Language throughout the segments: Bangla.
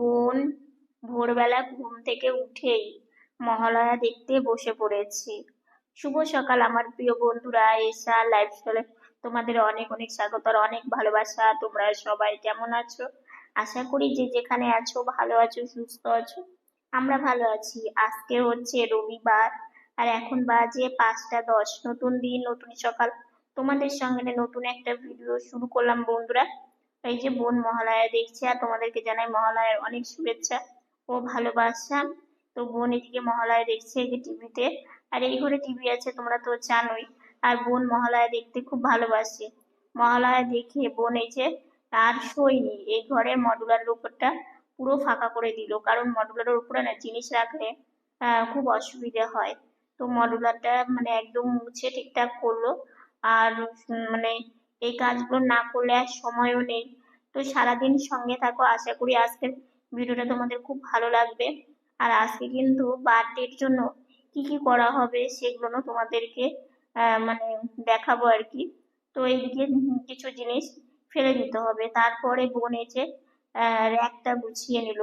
বোন ভোরবেলা ঘুম থেকে উঠেই মহালয়া দেখতে বসে পড়েছি। শুভ সকাল, আমার প্রিয় বন্ধুরা, এসা লাইফস্টাইলে তোমাদের অনেক অনেক স্বাগত আর অনেক ভালোবাসা। তোমরা সবাই কেমন আছো? আশা করি যে যেখানে আছো, ভালো আছো, সুস্থ আছো, আমরা ভালো আছি। আজকে হচ্ছে রবিবার আর এখন বাজে পাঁচটা দশ। নতুন দিন, নতুন সকাল। তোমাদের সঙ্গে নতুন একটা ভিডিও শুরু করলাম, বন্ধুরা। এই যে বোন মহালয়া দেখছে, আর তোমাদেরকে জানাই মহালয়ার অনেক শুভেচ্ছা ও ভালোবাসা। তো বোন এদিকে মহালয়া দেখছে, এই যে টিভিতে। আর এই ঘরে টিভি আছে, তোমরা তো জানোই। আর বোন মহালয়া দেখতে খুব ভালোবাসে। মহালয়া দেখে বোন এই যে আর শোয়নি। এই ঘরের মডুলারের উপরটা পুরো ফাঁকা করে দিল। কারণ মডুলারের উপরে না জিনিস রাখলে খুব অসুবিধা হয়। তো মডুলারটা মানে একদম মুছে ঠিকঠাক করল। আর মানে এই কাজগুলো না করলে আর সময়ও নেই। তো সারাদিন সঙ্গে থাকো, আশা করি আজকের ভিডিওটা তোমাদের খুব ভালো লাগবে। আর আজকে কিন্তু বার্থডের জন্য কি কি করা হবে সেগুলো তোমাদেরকে মানে দেখাবো আর কি। তো এইদিকে কিছু জিনিস ফেলে দিতে হবে। তারপরে বোন এসে র্যাকটা গুছিয়ে নিল।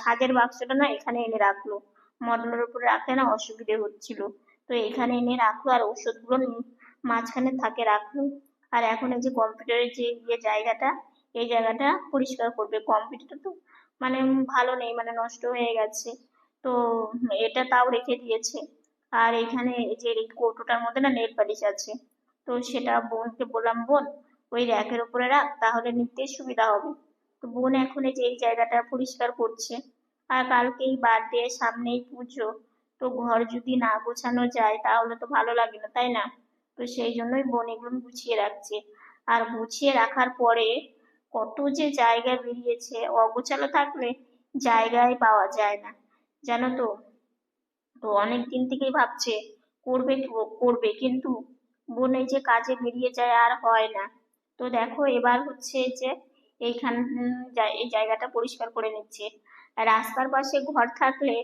সাজের বাক্সটা না এখানে এনে রাখল। মডেলের উপরে রাখলে না অসুবিধে হচ্ছিল। তো এখানে এনে রাখল আর ওষুধগুলো মাঝখানে থাকে রাখল। আর এখন এই যে কম্পিউটারের যে ইয়ে জায়গাটা এই জায়গাটা পরিষ্কার করবে কম্পিউটারটা তো। মানে ভালো নেই মানে নষ্ট হয়ে গেছে। তো এটা তাও রেখে দিয়েছে। আর এখানে যে কৌটোটার মধ্যে না নেল পালিশ আছে। তো সেটা বোনকে বললাম, বোন, ওই র্যাকের উপরে রাখ, তাহলে নিতে সুবিধা হবে। তো বোন এখন এই যে এই জায়গাটা পরিষ্কার করছে। আর কালকেই বার্থডে সামনেই পুজো। তো ঘর যদি না গোছানো যায়, তাহলে তো ভালো লাগে না, তাই না? তো সেই জন্যই বোন এগুলো গুছিয়ে রাখছে। আর গুছিয়ে রাখার পরে কত যে জায়গা বেরিয়েছে, অগোছালো থাকলে জায়গায় পাওয়া যায় না। জানো তো? তো অনেক দিন থেকেই ভাবছে, করবে করবে। কিন্তু বোন যে কাজে বেরিয়ে যায় আর হয় না। তো দেখো, এবার হচ্ছে যে এইখান এই জায়গাটা পরিষ্কার করে নিচ্ছে। রাস্তার পাশে ঘর থাকলে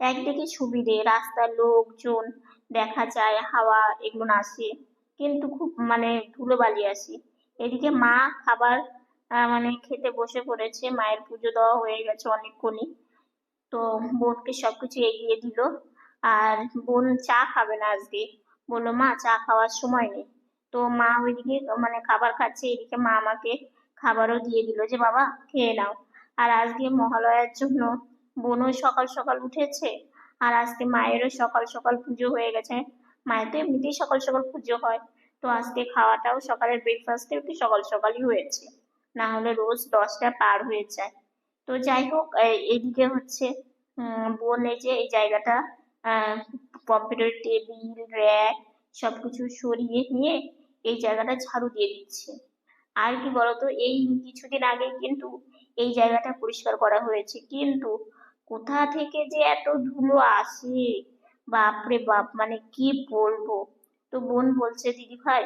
একদিকে সুবিধে, রাস্তার লোকজন দেখা যায়, হাওয়া এগুলো আসে। কিন্তু খুব মানে ধুলোবালি আসে। এদিকে মা খাবার মানে খেতে বসে পড়েছে। মায়ের পুজো দেওয়া হয়ে গেছে অনেকক্ষণই। তো বোনকে সবকিছু এগিয়ে দিল। আর বোন চা খাবে না আজকে। বলল, মা, চা খাওয়ার সময় নেই। তো মা ওইদিকে মানে খাবার খাচ্ছে। এদিকে মা আমাকে খাবারও দিয়ে দিল যে, বাবা, খেয়ে নাও। আর আজকে মহালয়ার জন্য বোনও সকাল সকাল উঠেছে। আর আজকে মায়েরও সকাল সকাল পুজো হয়ে গেছে। মায়ের তো এমনিতেই সকাল সকাল পুজো হয়। তো আজকে খাওয়াটাও সকালের ব্রেকফাস্টে একটু সকাল সকালই হয়েছে। না হলে রোজ দশটা পার হয়ে যায়। তো যাই হোক এদিকে হচ্ছে এই যে এই জায়গাটা কম্পিউটার টেবিল, র্যাক সবকিছু সরিয়ে নিয়ে এই জায়গাটা ঝাড়ু দিয়ে দিচ্ছে। আর কি বলতো, এই কিছুদিন আগে কিন্তু এই জায়গাটা পরিষ্কার করা হয়েছে। কিন্তু কোথা থেকে যে এত ধুলো আসে? বাপরে বাপ মানে কি বলব? তো বোন বলছে, দিদি ভাই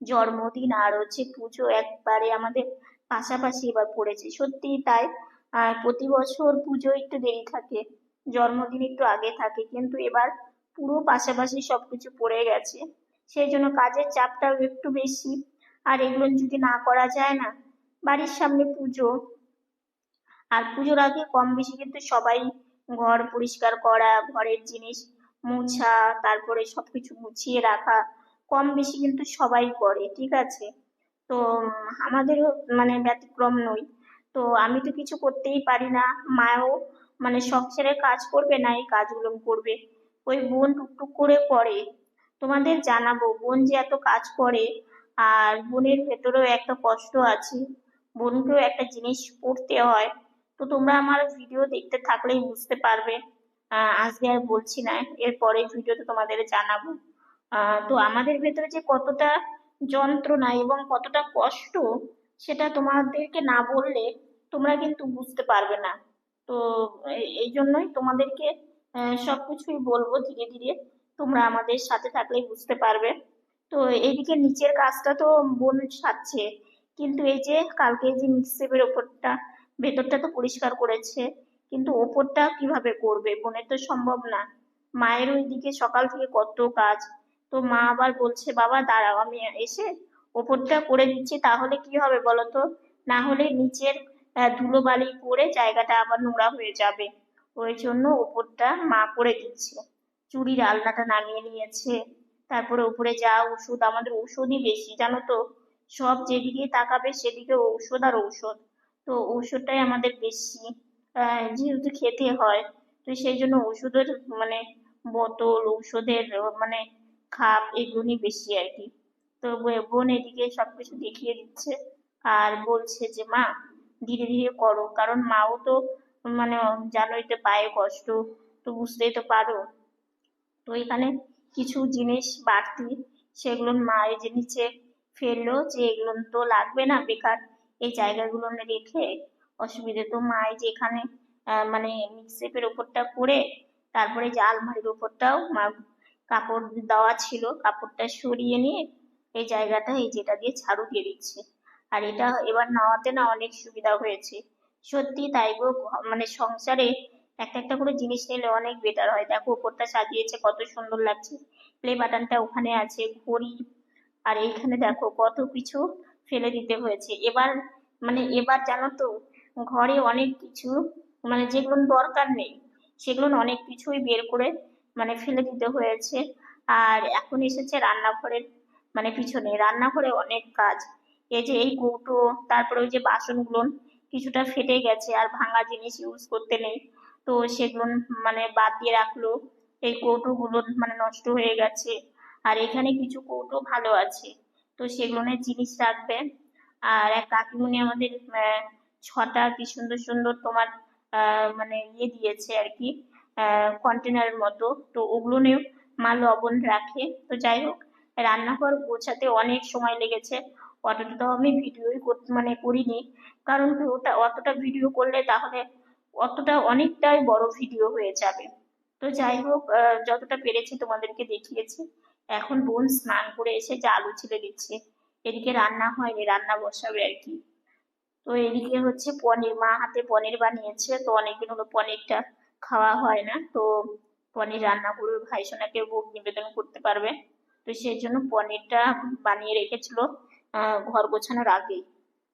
জন্মদিন, আর হচ্ছে পুজো একবারে আমাদের পাশাপাশি এবার পড়েছে। সত্যিই তাই। আর প্রতি বছর পুজো একটু দেরি থাকে, জন্মদিন একটু আগে থাকে, কিন্তু এবার পুরো পাশাপাশি সবকিছু পড়ে গেছে। সেই জন্য কাজের চাপটাও একটু বেশি। আর এগুলো যদি না করা যায় না, বাড়ির সামনে পুজো। আর পুজোর আগে কম বেশি কিন্তু সবাই ঘর পরিষ্কার করা, ঘরের জিনিস মোছা, তারপরে সবকিছু গুছিয়ে রাখা কম বেশি কিন্তু সবাই করে, ঠিক আছে? তো আমাদেরও মানে ব্যতিক্রম নই। তো আমি তো কিছু করতেই পারি না। মাও মানে ছেড়ে কাজ করবে না, এই কাজগুলো করবে। ওই বোন টুকটুক করে করে। তোমাদের জানাব, বোন যে এত কাজ করে, আর বোনের ভেতরেও একটা কষ্ট আছে। বোনকেও একটা জিনিস করতে হয়। তো তোমরা আমার ভিডিও দেখতে থাকলেই বুঝতে পারবে। আজকে আর বলছি না, এরপরে ভিডিওতে তোমাদের জানাব। তো আমাদের ভেতরে যে কতটা যন্ত্রণা এবং কতটা কষ্ট সেটা তোমাদেরকে না বললে তোমরা কিন্তু বুঝতে পারবে না। তো এই- জন্যই তোমাদেরকে আহ, সবকিছুই বলব ধীরে ধীরে। তোমরা আমাদের সাথে থাকলেই বুঝতে পারবে। তো এইদিকে নিচের কাজটা তো বোন সারছে কিন্তু এই যে কালকে যে মিক্সেপের ওপরটা ভেতরটা তো পরিষ্কার করেছে কিন্তু ওপরটা কীভাবে করবে? বোনের তো সম্ভব না। মায়ের ওইদিকে সকাল থেকে কত কাজ তো মা আবার বলছে বাবা দাঁড়াও আমি এসে ওপরটা করে দিচ্ছি তাহলে কি হবে বলো তো না হলে নিচের ধুলোবালি পড়ে জায়গাটা আবার নোংরা হয়ে যাবে। ওই জন্য ওপরটা মা করে দিচ্ছে। চুরির আলনাটা নামিয়ে নিয়েছে। তারপরে উপরে যা ওষুধ আমাদের ওষুধই বেশি জানো তো? সব যেদিকে তাকাবে সেদিকে ঔষধ আর ঔষধ। তো ঔষধটাই আমাদের বেশি যেহেতু খেতে হয় তো সেই জন্য ওষুধের মানে বোতল ঔষধের মানে খাপ এগুলো নিয়ে বেশি আর কি। তো বোন এদিকে সবকিছু দেখিয়ে দিচ্ছে আর বলছে যে, মা, ধীরে ধীরে করো। কারণ মাও তো মানে জানোই তো পায়ে কষ্ট। তো বুঝতেই তো পারো। তো এখানে কিছু জিনিস বাড়তি। সেগুলো মা এই যে নিচে ফেলল যে, এগুলো তো লাগবে না, বেকার এই জায়গাগুলো রেখে অসুবিধে। তো মা এই যে এখানে মানে মিক্সেপের ওপরটা করে তারপরে যে আলমারির ওপরটাও মা কাপড় দেওয়া ছিল, কাপড়টা সরিয়ে নিয়ে এই জায়গাটা এই যেটা দিয়ে ঝাড়ু দিয়ে দিচ্ছে। আর এটা এবার নেওয়াতে না অনেক সুবিধা হয়েছে। সত্যি তাই গো মানে সংসারে একটা একটা করে জিনিস নিলে অনেক বেটার হয়। দেখো, উপরটা সাজিয়েছে, কত সুন্দর লাগছে। প্লে বাটনটা ওখানে আছে, ঘড়ি। আর এইখানে দেখো, কত কিছু ফেলে দিতে হয়েছে। এবার মানে এবার জানো তো, ঘরে অনেক কিছু মানে যেগুলো দরকার নেই সেগুলো অনেক কিছুই বের করে মানে ফেলে দিতে হয়েছে। আর এখন এসেছে রান্নাঘরের মানে পিছনে। রান্নাঘরে অনেক কাজ। এই যে এই কৌটো, তারপরে ওই যে বাসনগুলো কিছুটা ফেটে গেছে আর ভাঙা জিনিস ইউজ করতে নেই। তো সেগুলো মানে বাদ দিয়ে রাখল। এই কৌটোগুলো মানে নষ্ট হয়ে গেছে। আর এখানে কিছু কৌটো ভালো আছে। তো সেগুলো জিনিস রাখবে। আর এক কাকিমুনি আমাদের ছটা কি সুন্দর সুন্দর তোমার মানে ইয়ে দিয়েছে আর কি। কন্টেনারের মতো। তো ওগুলো নিয়েও মা লবণ রাখে। তো যাই হোক, রান্নাঘর গোছাতে অনেক সময় লেগেছে। অতটা তো আমি ভিডিওই মানে করিনি। কারণ ওটা অতটা ভিডিও করলে তাহলে অতটা অনেকটাই বড় ভিডিও হয়ে যাবে। তো যাই হোক যতটা পেরেছি তোমাদেরকে দেখিয়েছি। এখন বোন স্নান করে এসে যে আলু ছিলে দিচ্ছে। এদিকে রান্না হয়নি, রান্না বসাবে আর কি। তো এদিকে হচ্ছে পনির, মা হাতে পনির বানিয়েছে। তো অনেকদিন হলো পনিরটা খাওয়া হয় না। তো পনির রান্না করে ভাই সোনাকে ভোগ নিবেদন করতে পারবে। তো সেই জন্য পনিরটা বানিয়ে রেখেছিল ঘর গোছানোর আগেই।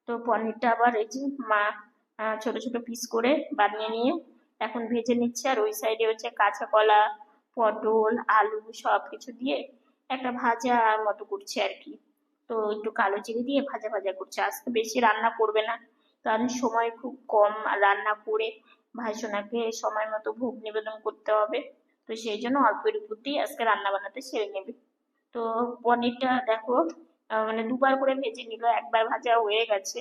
তো পনিরটা আবার এই যে মা ছোট ছোট পিস করে বানিয়ে নিয়ে এখন ভেজে নিচ্ছে। আর ওই সাইডে হচ্ছে কাঁচা কলা, পটল, আলু সব কিছু দিয়ে একটা ভাজা মতো করছে আর কি। তো একটু কালো জিরে দিয়ে ভাজা ভাজা করছে। আজকে বেশি রান্না করবে না। কারণ সময় খুব কম। রান্না করে ভাই সোনাকে সময় মতো ভোগ নিবেদন করতে হবে। তো সেই জন্য অল্পের উপর আজকে রান্না বান্নাতে সেরে নেবে। তো পনিরটা দেখো মানে দুবার করে ভেজে নিল, একবার ভাজা হয়ে গেছে।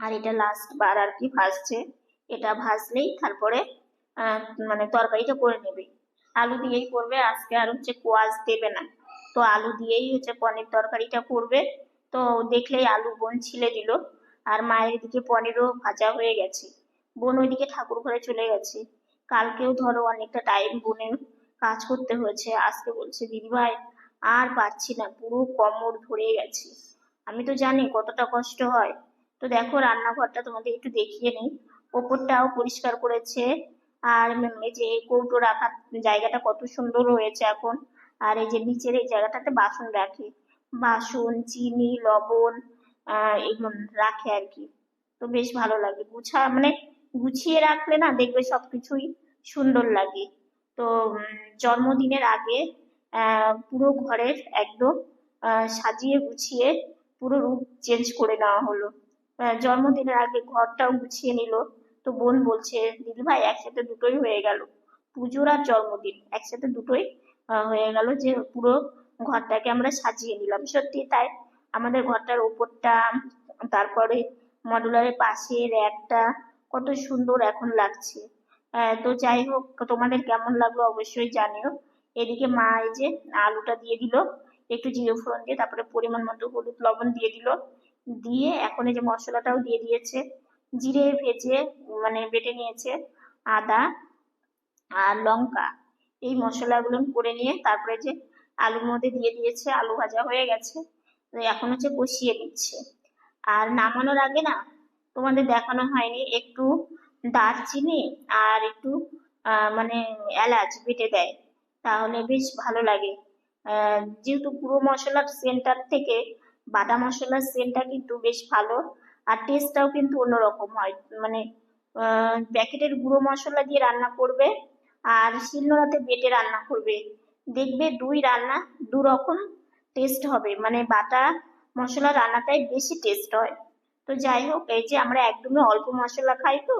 আর এটা লাস্ট বার আর কি ভাজছে। এটা ভাজলেই তারপরে মানে তরকারিটা করে নেবে। আলু দিয়েই করবে, আজকে আর হচ্ছে কোয়াশ দেবে না। তো আলু দিয়েই হচ্ছে পনির তরকারিটা করবে। তো দেখলেই আলু বোন ছিলে দিল। আর মায়ের দিকে পনিরও ভাজা হয়ে গেছে। বোন ওইদিকে ঠাকুর ঘরে চলে গেছে। কালকেও ধরো অনেকটা টাইম বোনের কাজ করতে হয়েছে। আজকে বলছে দিদিভাই আর পারছি না, পুরো কোমর ধরে গেছে। আমি তো জানি কতটা কষ্ট হয়। তো দেখো রান্নাঘরটা তোমাদের একটু দেখিয়ে নিই। ওপরটাও পরিষ্কার করেছে। আর যে কৌটো রাখার জায়গাটা কত সুন্দর হয়েছে এখন। আর এই যে নিচের এই জায়গাটাতে বাসন রাখে। বাসন, চিনি, লবণ, আহ, এগুলো রাখে আর কি। তো বেশ ভালো লাগে। গুছা মানে গুছিয়ে রাখলে না দেখবে সবকিছুই সুন্দর লাগে। তো জন্মদিনের আগে পুরো ঘরের একদম সাজিয়ে গুছিয়ে পুরো রূপ চেঞ্জ করে নেওয়া হলো। জন্মদিনের আগে ঘরটাও গুছিয়ে নিল। তো বোন বলছে, দিদি ভাই, একসাথে দুটোই হয়ে গেল। পুজোর আর জন্মদিন, একসাথে দুটোই হয়ে গেল যে পুরো ঘরটাকে আমরা সাজিয়ে নিলাম। সত্যি তাই, আমাদের ঘরটার উপরটা তারপরে মডুলারের পাশে র্যাকটা কত সুন্দর এখন লাগছে। তো যাই হোক, তোমাদের কেমন লাগল অবশ্যই জানিও। এদিকে মা এই যে আলুটা দিয়ে দিল, একটু জিরে ফোড়ন দিয়ে, তারপরে পরিমাণ মতো হলুদ লবণ দিয়ে দিল। দিয়ে এখন এই যে মশলাটাও দিয়ে দিয়েছে। জিরে ভেজে মানে বেটে নিয়েছে আদা আর লঙ্কা। এই মশলাগুলো করে নিয়ে তারপরে যে আলুর মধ্যে দিয়ে দিয়েছে, আলু ভাজা হয়ে গেছে। এখন হচ্ছে কষিয়ে দিচ্ছে আর নামানোর আগে না তোমাদের দেখানো হয়নি। একটু দারচিনি আর একটু মানে এলাচ বেটে দেয়। তাহলে বেশ ভালো লাগে। যেহেতু গুঁড়ো মশলার সেন্টার থেকে বাটা মশলার সেন্টটা কিন্তু বেশ ভালো। আর টেস্টটাও কিন্তু অন্যরকম হয়। মানে প্যাকেটের গুঁড়ো মশলা দিয়ে রান্না করবে আর শিলনোড়াতে বেটে রান্না করবে। দেখবে দুই রান্না দু রকম টেস্ট হবে। মানে বাটা মশলা রান্নাটাই বেশি টেস্ট হয়। তো যাই হোক, এই যে আমরা একদমই অল্প মশলা খাই তো,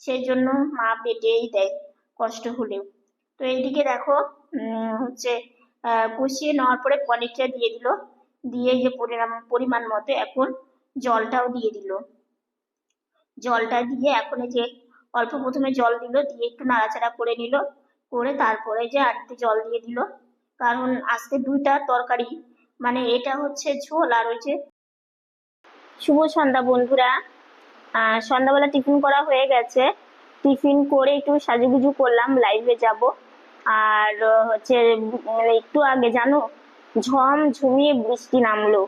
সেই জন্য মা বেটেই দেয় কষ্ট হলেও। তো এইদিকে দেখো হচ্ছে কষিয়ে নেওয়ার পরে পনিরটা দিয়ে দিল। দিয়ে যে পরিমাণ মতো এখন জলটাও দিয়ে দিল। জলটা দিয়ে এখন যে অল্প প্রথমে জল দিল, দিয়ে একটু নাড়াচাড়া করে নিল। করে তারপরে যে আর জল দিয়ে দিল। কারণ আজকে দুইটা তরকারি মানে এটা হচ্ছে ঝোল আর ওই যে শুভ সন্ধ্যা বন্ধুরা। সন্ধ্যাবেলা টিফিন করা হয়ে গেছে। টিফিন করে একটু সাজুগুজু করলাম লাইভে যাব। আর হচ্ছে একটু আগে জানো, ঝম ঝুমিয়ে বৃষ্টি নামলো।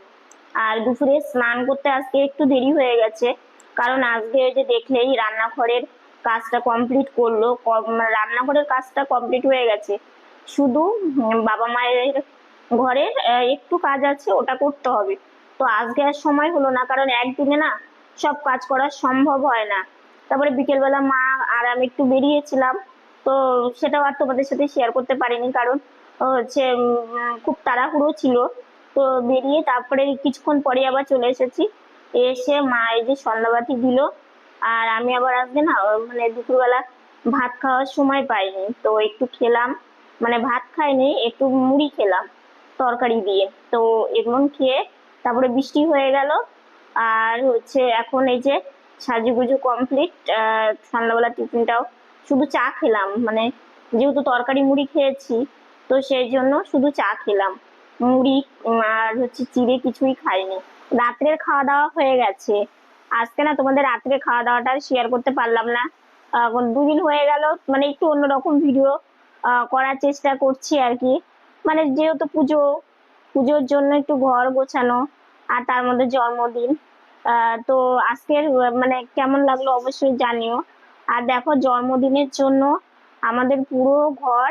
আর দুপুরে স্নান করতে আজকে একটু দেরি হয়ে গেছে। কারণ আজকে যে দেখলেই রান্নাঘরের কাজটা কমপ্লিট করল। রান্নাঘরের কাজটা কমপ্লিট হয়ে গেছে। শুধু বাবা মায়ের ঘরের একটু কাজ আছে, ওটা করতে হবে। তো আজকে আর সময় হলো না, কারণ একদিনে না সব কাজ করা সম্ভব হয় না। তারপরে বিকেলবেলা মা আর আমি একটু বেরিয়েছিলাম, তো সেটাও আর তোমাদের সাথে শেয়ার করতে পারিনি, কারণ হচ্ছে খুব তাড়াহুড়ো ছিল। তো বেরিয়ে তারপরে কিছুক্ষণ পরে আবার চলে এসেছি। এসে মা এই যে সন্ধ্যাবাতি দিল, আর আমি আবার আজকে না মানে দুপুরবেলা ভাত খাওয়ার সময় পাইনি। তো একটু খেলাম মানে ভাত খাইনি, একটু মুড়ি খেলাম তরকারি দিয়ে। তো এগুলো খেয়ে তারপরে বৃষ্টি হয়ে গেল। আর হচ্ছে এখন এই যে সাজুগুজু কমপ্লিট সন্ধ্যাবেলা টিফিনটাও শুধু চা খেলাম। মানে যেহেতু তরকারি মুড়ি খেয়েছি, তো সেই জন্য শুধু চা খেলাম। মুড়ি আর হচ্ছে চিড়ে কিছুই খাইনি। রাত্রের খাওয়া দাওয়া হয়ে গেছে। আজকে না তোমাদের রাত্রে খাওয়া দাওয়াটা শেয়ার করতে পারলাম না। দুদিন হয়ে গেল মানে একটু অন্যরকম ভিডিও করার চেষ্টা করছি আর কি। মানে যেহেতু পুজো পুজোর জন্য একটু ঘর গোছানো আর তার মধ্যে জন্মদিন। তো আজকের মানে কেমন লাগল অবশ্যই জানিও। আর দেখো জন্মদিনের জন্য আমাদের পুরো ঘর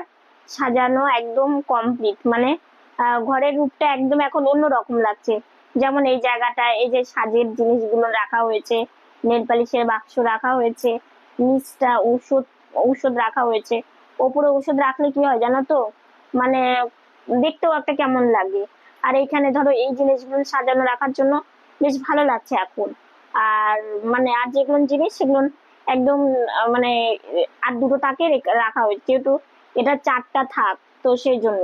সাজানো একদম কমপ্লিট মানে ঘরের রূপটা একদম এখন অন্যরকম লাগছে। যেমন এই জায়গাটা, এই যে সাজের জিনিসগুলো রাখা হয়েছে, নেল পালিশের বাক্স রাখা হয়েছে নিচটা ঔষধ ঔষধ রাখা হয়েছে। ওপরে ঔষধ রাখলে কি হয় জানো তো? মানে দেখতেও একটা কেমন লাগে। আর এখানে ধরো এই জিনিসগুলো সাজানো রাখার জন্য বেশ ভালো লাগছে এখন। আর মানে আর যেগুলো জিনিস সেগুলো একদম মানে আর দুটো তাকে রাখা হয়েছে। যেহেতু এটা চারটা থাক, তো সেই জন্য।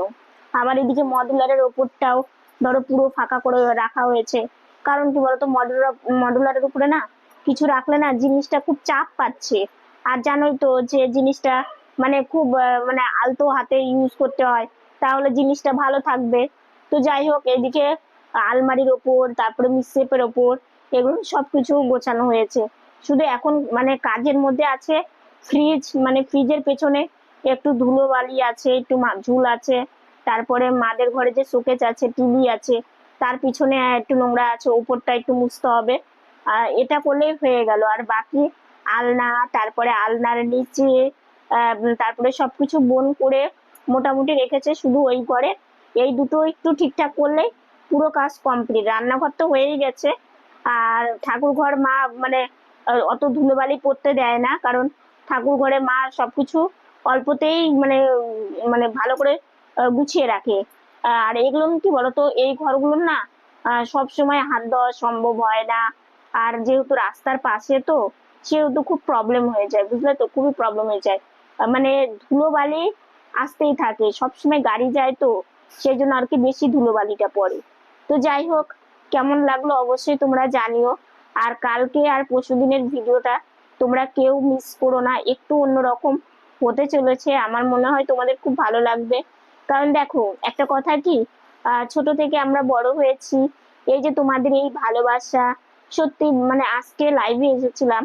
আবার এদিকে মডুলারের ওপরটাও ধরো পুরো ফাঁকা করে রাখা হয়েছে। কারণ কি বলতো মডুলার মডুলারের উপরে না কিছু রাখলে না জিনিসটা খুব চাপ পাচ্ছে। আর জানোই তো যে জিনিসটা মানে খুব মানে আলতো হাতে ইউজ করতে হয়। তাহলে জিনিসটা ভালো থাকবে। তো যাই হোক, এদিকে আলমারির ওপর, তারপরে মিসেপের ওপর, এগুলো সবকিছু গোছানো হয়েছে। শুধু এখন মানে কাজের মধ্যে আছে ফ্রিজ মানে ফ্রিজের পেছনে একটু ধুলো বালি আছে, একটু ঝুল আছে। তারপরে মাদের ঘরে যে শোকেজ আছে, টিভি আছে, তার পিছনে একটু নোংরা আছে উপরটা একটু মুছতে হবে। আর এটা করলেই হয়ে গেল। আর বাকি আলনা, তারপরে আলনার নিচে তারপরে সবকিছু বন করে মোটামুটি রেখেছে শুধু ওই ঘরে। এই দুটো একটু ঠিকঠাক করলে পুরো কাজ কমপ্লিট রান্নাঘর তো হয়েই গেছে। আর ঠাকুর ঘর মা মানে অত ধুলোবালি পড়তে দেয় না। কারণ ঠাকুর ঘরে মা সবকিছু অল্পতেই মানে মানে ভালো করে গুছিয়ে রাখে। আর এগুলো কি বলতো, এই ঘরগুলো না সব সময় হাত দেওয়া সম্ভব হয় না। আর যেহেতু রাস্তার পাশে তো, সেহেতু খুব প্রবলেম হয়ে যায়। বুঝলে তো? খুবই প্রবলেম হয়ে যায়। মানে ধুলোবালি আসতেই থাকে। সবসময় গাড়ি যায় তো সেই জন্য আর কি বেশি ধুলোবালিটা পড়ে। তো যাই হোক, কেমন লাগল অবশ্যই তোমরা জানিও। আর কালকে আর পরশুদিনের ভিডিওটা তোমরা কেউ মিস করো না, একটু অন্যরকম হতে চলেছে। আমার মনে হয় তোমাদের খুব ভালো লাগবে। কারণ দেখো, একটা কথা কি ছোট থেকে আমরা বড় হয়েছি, এই যে তোমাদের এই ভালোবাসা, সত্যি মানে আজকে লাইভে এসেছিলাম।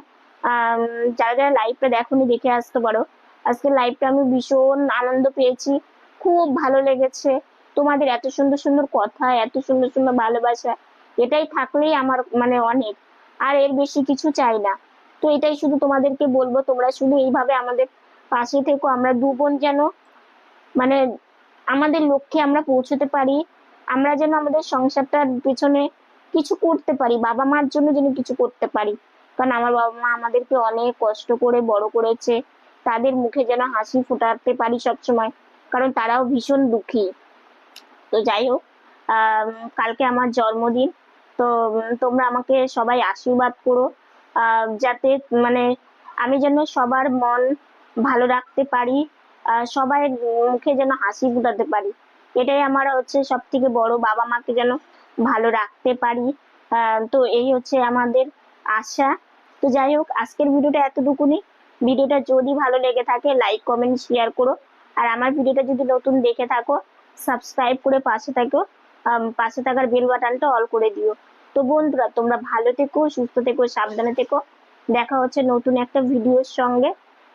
যারা যারা লাইভটা দেখোনি, দেখে আসতে পারো। আজকে লাইভটা আমি ভীষণ আনন্দ পেয়েছি। খুব ভালো লেগেছে। তোমাদের এত সুন্দর সুন্দর কথা, এত সুন্দর সুন্দর ভালোবাসা, এটাই থাকলেই আমার মানে অনেক। আর এর বেশি কিছু চাই না। তো এটাই শুধু তোমাদেরকে বলব, তোমরা শুধু এইভাবে আমাদের পাশে থেকো। আমরা দু বোন যেন মানে আমাদের লক্ষ্যে আমরা পৌঁছতে পারি, আমরা যেন আমাদের সংসারটার পেছনে কিছু করতে পারি, বাবা মার জন্য যেন কিছু করতে পারি। কারণ আমার বাবা মা আমাদেরকে অনেক কষ্ট করে, বড় করেছে। তাদের মুখে যেন হাসি ফোটাতে পারি সবসময়, কারণ তারাও ভীষণ দুঃখী। তো যাই হোক কালকে আমার জন্মদিন, তো তোমরা আমাকে সবাই আশীর্বাদ করো যাতে মানে আমি যেন সবার মন ভালো রাখতে পারি সবাই মুখে যেন হাসি ফোটাতে পারি। এটাই আমার হচ্ছে সব থেকে বড় বাবা মাকে যেন ভালো রাখতে পারি তো এই হচ্ছে আমাদের আশা। তো যাই হোক, আজকের ভিডিওটা এতটুকুনি। ভিডিওটা যদি ভালো লেগে থাকে লাইক কমেন্ট শেয়ার করো। আর আমার ভিডিওটা যদি নতুন দেখে থাকো সাবস্ক্রাইব করে পাশে থাকো পাশে থাকার বেল বাটনটা অল করে দিও। তো বন্ধুরা, তোমরা ভালো থেকো, সুস্থ থেকো, সাবধানে থেকো। দেখা হচ্ছে নতুন একটা ভিডিওর সঙ্গে।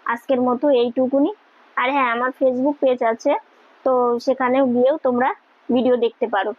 আজকের মতো এইটুকুনি। আর হ্যাঁ আমার ফেসবুক পেজ আছে, তো সেখানেও গিয়েও তোমরা ভিডিও দেখতে পারো।